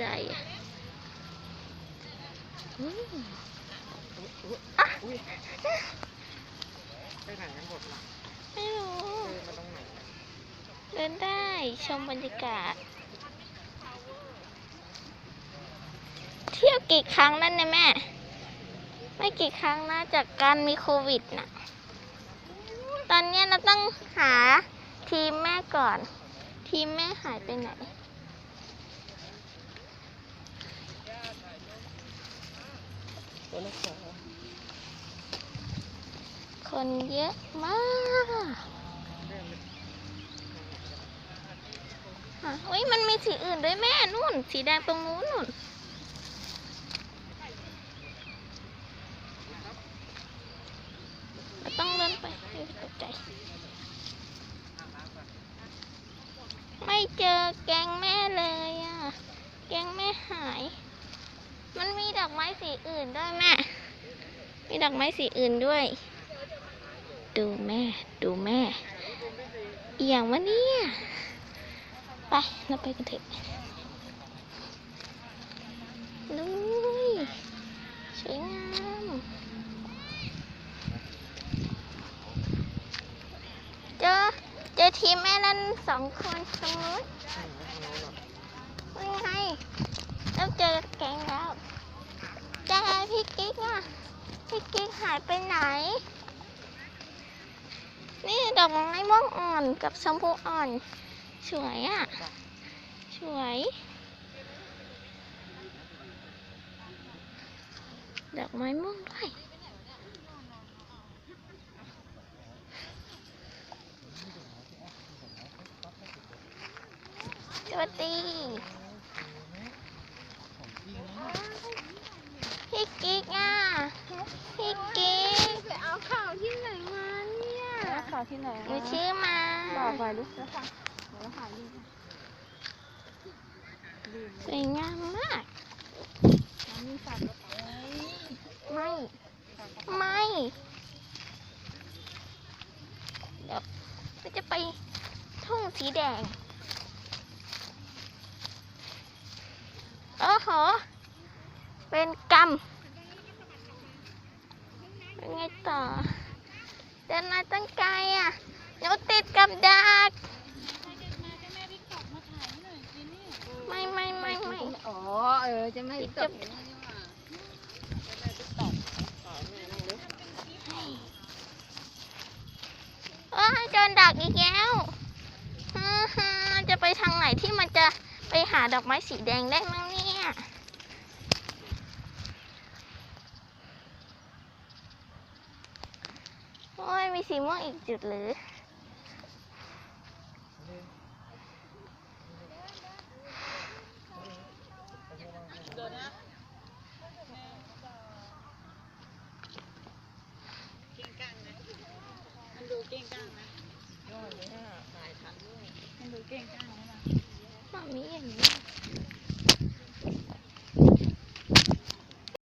ใจอะอืมอุ้ยไปไหนกันหมดล่ะไม่รู้เดินมาตรงไหนเดินได้ชมบรรยากาศ เที่ยวกี่ครั้งแล้วเนี่ยแม่ ไม่กี่ครั้งนะจากการมีโควิดนะตอนนี้เราต้องหาทีมแม่ก่อน ทีมแม่หายไปไหน ตัวละคนเยอะมากอุ้ยมันมีสีอื่นด้วยแม่นู่น สีแดงตรงนู้นนู่นต้องเดินไปตกใจ ไม่เจอแกงแม่เลยอะ แกงแม่หาย มันมีดอกไม้ สีอื่นด้วยแม่ มีดอกไม้สีอื่นด้วย ดูแม่ ดูแม่ เอหย่างวะเนี่ย ไป เราไปกันเถอะลุยสวยงามเจอเจอทีมแม่นั่นสองคนตรงนู้นอืมทางโน้เรองเจอแก๊งแล้ว พี่กิ๊กอะพี่กิ๊กหายไปไหน นี่ดอกไม้ม่วงอ่อนกับชมพูอ่อน สวยอะสวย ดอกไม้ม่วงด้วยสวัสดี พี่กิ๊กอะ พี่กิ๊ก ไปเอาข่าวที่ไหนมาเนี่ย แล้วข่าวที่ไหนหนูชื่อมาบอกไปดิแล้วค่ะเดี๋ยวเราหาดูสวยงามมากมันมีสัตว์เอ้ยไม่ ไม่เดี๋ยวเราจะไปทุ่งสีแดงโอ้โหเป็นกรรมเป็นไงต่อเดินมาตั้งไกลอะหนูติดกับดัก ไม่ไม่ไม่ไม่อ๋อ เออจะไม่ตกเอ้ยโดนดักอีกแล้วฮ่าฮ่าจะไปทางไหนที่มันจะไปหาดอกไม้สีแดงได้มั้งเนี่ย โอ้ยมีสีม่วงอีกจุดหรือ มันดูเก่งจังนะยอดเลยอะถ่ายทันด้วยมันดูเก่งจังนะมามีอย่างนี้